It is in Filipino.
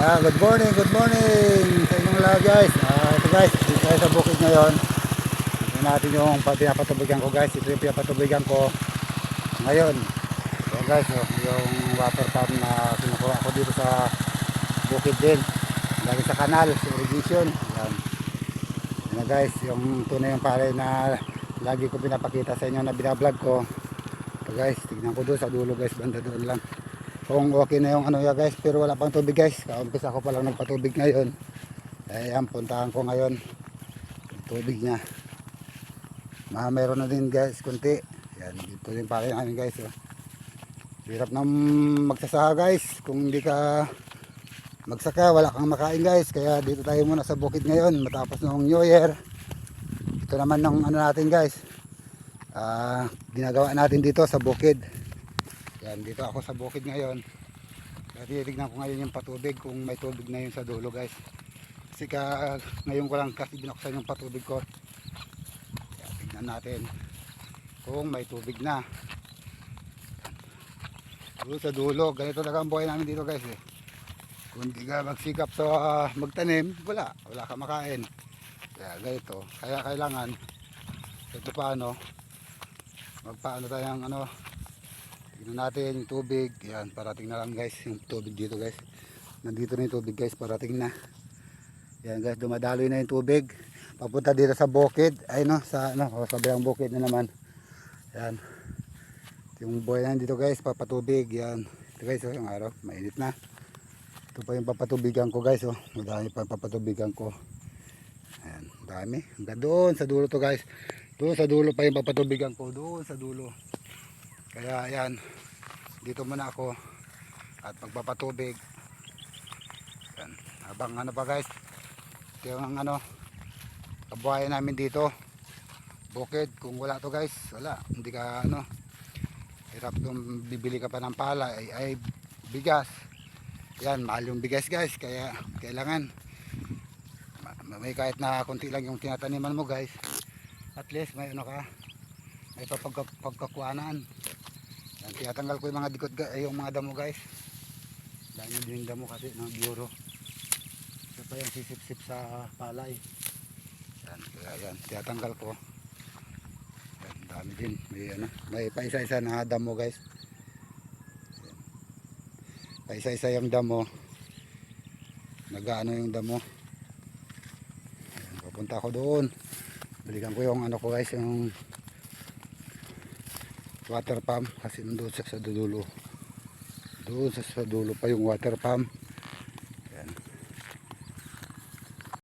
Yeah, good morning, good morning sa inyong lahat guys. Ah, ito guys, dito tayo sa bukid ngayon. Ito natin yung pa- pinapatubigan ko guys. Ito yung pinapatubigan ko ngayon. Yan guys, oh, yung water pump na kinukuha ko dito sa bukid din. Lagi sa kanal, sa irrigation. Yan. Yan na guys, yung tunay yung pare na lagi ko pinapakita sa inyo na binablog ko. Ito guys, tignan ko doon sa dulo guys, banda doon lang kung okay na yung ano ya guys pero wala pang tubig guys. Kaumpisa ko pa lang nagpatubig ngayon. Eh yan puntahan ko ngayon tubig niya. Ma meron na din guys kunti. Yan dito din pala namin guys oh. hirap na magsasaka guys kung hindi ka magsaka wala kang makain guys. Kaya dito tayo muna sa bukid ngayon matapos ng new year. Ito naman ng ano natin guys ah ginagawa natin dito sa bukid yan, dito ako sa bukid ngayon. Kaya ko ngayon yung patubig kung may tubig na yun sa dulo guys. Kasi ka, ngayon ko lang kasi binuksan yung patubig ko. Kaya tignan natin kung may tubig na. Doon sa dulo, ganito talaga ang buhay namin dito guys eh. Kung hindi ka magsikap sa ah, magtanim, wala. Wala ka makain. Kaya ganito. Kaya kailangan ito paano magpaano tayong ano Tignan natin yung tubig. Yan, parating na lang guys yung tubig dito guys. Nandito na yung tubig guys, parating na. Yan guys, dumadaloy na yung tubig. Papunta dito sa bukid. Ay no, sa ano, oh, sa bilang bukid na naman. Yan. Yung buhay na dito guys, papatubig. Yan. Ito guys, oh, yung araw, mainit na. Ito pa yung papatubigan ko guys, oh. Madami pa papatubigan ko. Ayan, dami. Hanggang doon sa dulo to guys. Doon sa dulo pa yung papatubigan ko. Doon sa dulo. Kaya ayan, dito muna ako at magpapatubig. Yan. Habang ano pa guys, ito yung ano, kabuhayan namin dito. Bukid, kung wala to guys, wala. Hindi ka ano, hirap kung bibili ka pa ng pala, ay, ay bigas. Yan, mahal yung bigas guys, kaya kailangan ma- may kahit na konti lang yung tinataniman mo guys. At least may ano ka, may papagka, pagkakuanaan. Yan, tinatanggal ko yung mga dikot, eh, yung mga damo guys. Dahil din yung damo kasi ng bureau. Ito pa yung sisip-sip sa palay. Yan, kaya yan, tinatanggal ko. Yan, dami din. May, ano, may paisa-isa na damo guys. Yan. Paisa-isa yung damo. Nagaano yung damo. Yan, papunta ako doon. Balikan ko yung ano ko guys, yung water pump kasi nandun sa, sa dulo doon sa, sa dulo pa yung water pump Ayan.